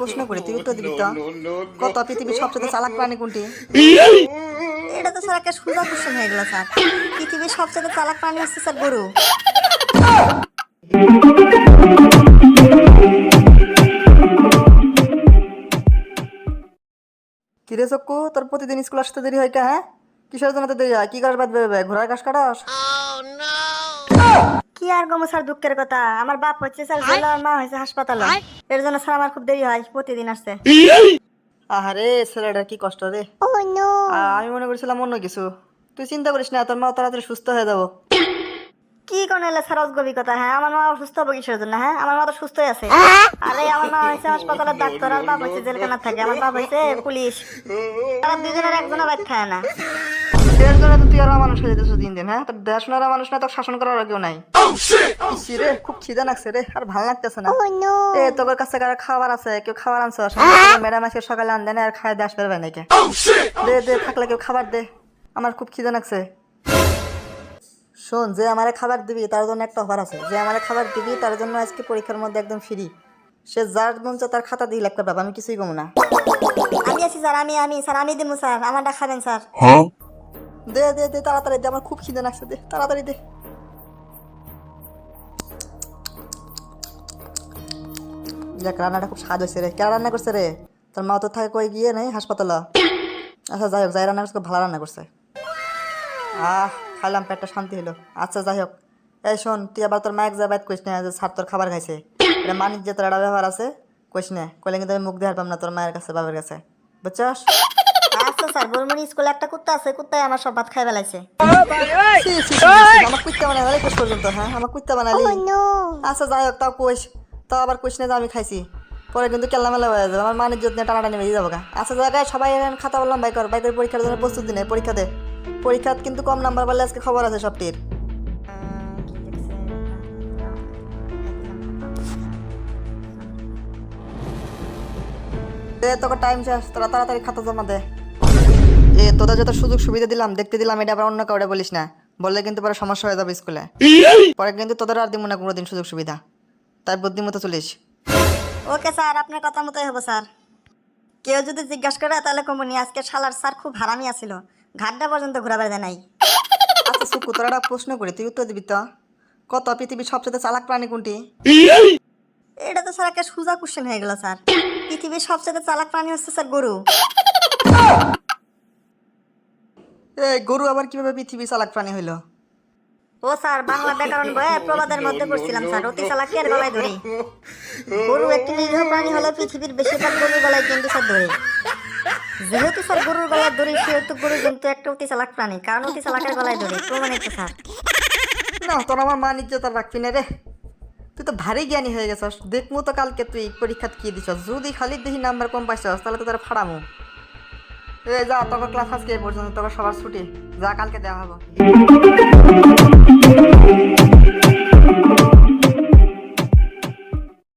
প্রশ্ন করি, তুই উত্তর দিবি তো। কত পৃথিবীর সবচেয়ে চালাক প্রাণী কোনটি? এটা তো স্যার একটা হয়ে গেল, স্যার। পৃথিবীর সবচেয়ে চালাক প্রাণী হচ্ছে স্যার গরু। কিরে চক্কু, তোর প্রতিদিন স্কুল আসতে দেরি হয় কে হ্যাঁ? কিসের জন্য দেরি হয়? কি কাজ বাদ বেরোবে ঘোড়ার ঘাস কাটাস? কি আর গমো স্যার দুঃখের কথা? আমার বাপ হচ্ছে স্যার জেলা আর মা হয়েছে হাসপাতালে। এর জন্য স্যার আমার খুব দেরি হয় প্রতিদিন আসতে। আহারে ছেলেটার কি কষ্ট রে? আমি মনে করছিলাম অন্য কিছু। তুই চিন্তা করিস না তোর মা তাড়াতাড়ি সুস্থ হয়ে যাব। কি কোন এলে স্যার অজগবি কথা হ্যাঁ? আমার মা সুস্থ হবে কিসের জন্য হ্যাঁ? আমার মা তো সুস্থই আছে। আরে আমার মা হয়েছে হাসপাতালের ডাক্তার আর বাপ হয়েছে জেলখানা থাকে আমার বাপ হয়েছে পুলিশ। তারা দুজনের একজনের বাইক খায় না। এর জন্য তো তুই আর মানুষ হয়ে দিন হ্যাঁ তোর দেখাশোনার মানুষ না তোর শাসন করার কেউ নাই। রে খুব খিদে লাগছে রে আর ভালো লাগতেছে না। এ তোর কাছে কার খাবার আছে? কেউ খাবার আনছো? ম্যাডাম আজকে সকালে আন দেন আর খাই দিয়ে আসবে পারবে নাকি? দে দে থাকলে কেউ খাবার দে। আমার খুব খিদে লাগছে। শোন যে আমার খাবার দিবি তার জন্য একটা অফার আছে। যে আমার খাবার দিবি তার জন্য আজকে পরীক্ষার মধ্যে একদম ফ্রি সে যার মন তার খাতা দিয়ে লাগতে পারবে আমি কিছুই কম না। আমি আছি স্যার। আমি আমি স্যার। আমি দিমু স্যার। আমারটা খাবেন স্যার। দে দে দে, তাড়াতাড়ি দে, আমার খুব খিদে লাগছে, দে, তাড়াতাড়ি দে। দেখ, রান্নাটা খুব স্বাদ হয়েছে রে। কে রান্না করছে রে? তোর মা তো থাকে কই গিয়ে নেই হাসপাতালে। আচ্ছা যাই হোক, যাই রান্না করছে, খুব ভালো রান্না করছে। আহ, খাইলাম, পেটটা শান্তি হলো আচ্ছা যাই হোক। এই শোন, তুই আবার তোর মায়ের যা বাইত কইস না, যে স্যার তোর খাবার খাইছে। এটা মানিক যে তোর একটা ব্যবহার আছে কইস না। কইলে কিন্তু আমি মুখ দেখার পাম না তোর মায়ের কাছে বাবার কাছে। বুঝছস? স্যার স্কুলে একটা কুত্তা আছে কুত্তায় আমার সব ভাত খাই বেলাইছে। আমার কুত্তা শেষ পর্যন্ত হ্যাঁ? আমার কুত্তা বানালি আচ্ছা যাই হোক তাও তাও আবার কইস না যে আমি খাইছি। পরে কিন্তু কেল্লা মেলা হয়ে যাবে। আমার মানের যত্নে টানাটানি বেরিয়ে যাব গা। আচ্ছা জায়গায় সবাই এখন খাতা বললাম বাই কর। বাইকের পরীক্ষার জন্য প্রস্তুতি নেই পরীক্ষা দে। পরীক্ষাত কিন্তু কম নাম্বার বললে আজকে খবর আছে সবটির। দে তোকে টাইম শেষ। তোরা তাড়াতাড়ি খাতা জমা দে। এ তোদের যত সুযোগ সুবিধা দিলাম দেখতে দিলাম এটা আবার অন্য কাউরে বলিস না। বললে কিন্তু পরে সমস্যা হয়ে যাবে স্কুলে। পরে কিন্তু তোদের আর দিব না কোনোদিন সুযোগ সুবিধা। তাই বুদ্ধিমতো চলিস। ওকে স্যার আপনার কথা মতোই হব স্যার। কেউ যদি জিজ্ঞাসা করে তাহলে কমনি আজকে শালার স্যার খুব হারামি আসিল ঘাটটা পর্যন্ত ঘোরা বেড়ে নাই। আচ্ছা সুকু তোরা একটা প্রশ্ন করি তুই উত্তর দিবি তো? কত পৃথিবীর সবচেয়ে চালাক প্রাণী কোনটি? এটা তো স্যার একটা সোজা কোশ্চেন হয়ে গেল স্যার। পৃথিবীর সবচেয়ে চালাক প্রাণী হচ্ছে স্যার গরু। এই গরু আবার কীভাবে পৃথিবী চালাক প্রাণী হইল? ও স্যার বাংলা ব্যাকরণ বইয়ে প্রবাদের মধ্যে পড়ছিলাম স্যার অতি চালাক এর গলায় ধরি? গরু একটি নিরীহ প্রাণী হলে পৃথিবীর বেশিরভাগ গরুর গলায় কিন্তু স্যার ধরে। যেহেতু স্যার গরুর গলায় ধরি সেহেতু গরু কিন্তু একটা অতি চালাক প্রাণী কারণ অতি চালাকের গলায় ধরি প্রমাণিত স্যার। না তোর আমার মান ইজ্জত আর রাখবি না রে। তুই তো ভারী জ্ঞানী হয়ে গেছস। দেখমু তো কালকে তুই পরীক্ষাত কি দিছস? যদি খালি দেখি নাম্বার কম পাইছস তাহলে তো তোর ফাড়ামু। যা তোকে ক্লাস আজকে এই পর্যন্ত তোকে সবার ছুটি। যা কালকে দেওয়া হব।